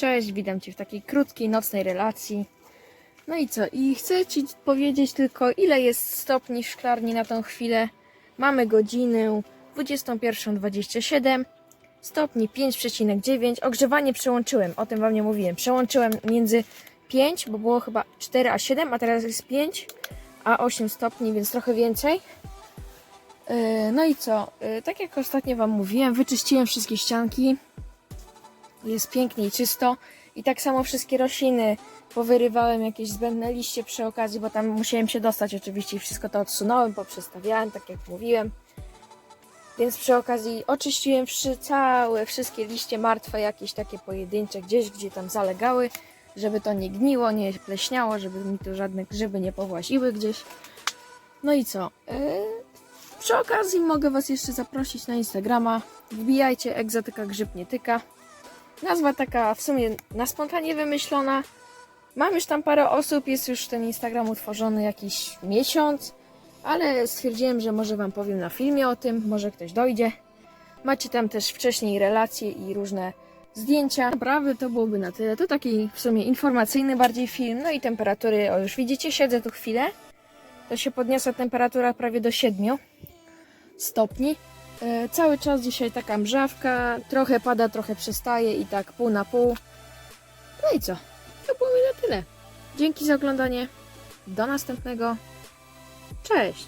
Cześć, witam Cię w takiej krótkiej, nocnej relacji. No i co? I chcę Ci powiedzieć tylko, ile jest stopni w szklarni na tą chwilę. Mamy godzinę 21.27, stopni 5,9. Ogrzewanie przełączyłem, o tym Wam nie mówiłem. Przełączyłem między 5, bo było chyba 4 a 7, a teraz jest 5, a 8 stopni, więc trochę więcej. Yy, No i co? Yy, Tak jak ostatnio Wam mówiłem, wyczyściłem wszystkie ścianki. Jest pięknie i czysto. I tak samo wszystkie rośliny powyrywałem jakieś zbędne liście przy okazji, bo tam musiałem się dostać oczywiście i wszystko to odsunąłem, poprzestawiałem, tak jak mówiłem. Więc przy okazji oczyściłem wszy, całe, wszystkie liście martwe, jakieś takie pojedyncze, gdzieś, gdzie tam zalegały, żeby to nie gniło, nie pleśniało, żeby mi tu żadne grzyby nie powłaziły gdzieś. No i co? Yy, przy okazji mogę Was jeszcze zaprosić na Instagrama. Wbijajcie egzotyka grzyb nie tyka. Nazwa taka w sumie na spontanie wymyślona. Mam już tam parę osób, jest już ten Instagram utworzony jakiś miesiąc, ale stwierdziłem, że może Wam powiem na filmie o tym, może ktoś dojdzie. Macie tam też wcześniej relacje i różne zdjęcia. Prawy to byłoby na tyle. To taki w sumie informacyjny bardziej film. No i temperatury, o już widzicie, siedzę tu chwilę. To się podniosła temperatura prawie do 7 stopni. E, Cały czas dzisiaj taka mrzawka, trochę pada, trochę przestaje i tak pół na pół. No i co? To było mi na tyle. Dzięki za oglądanie. Do następnego. Cześć!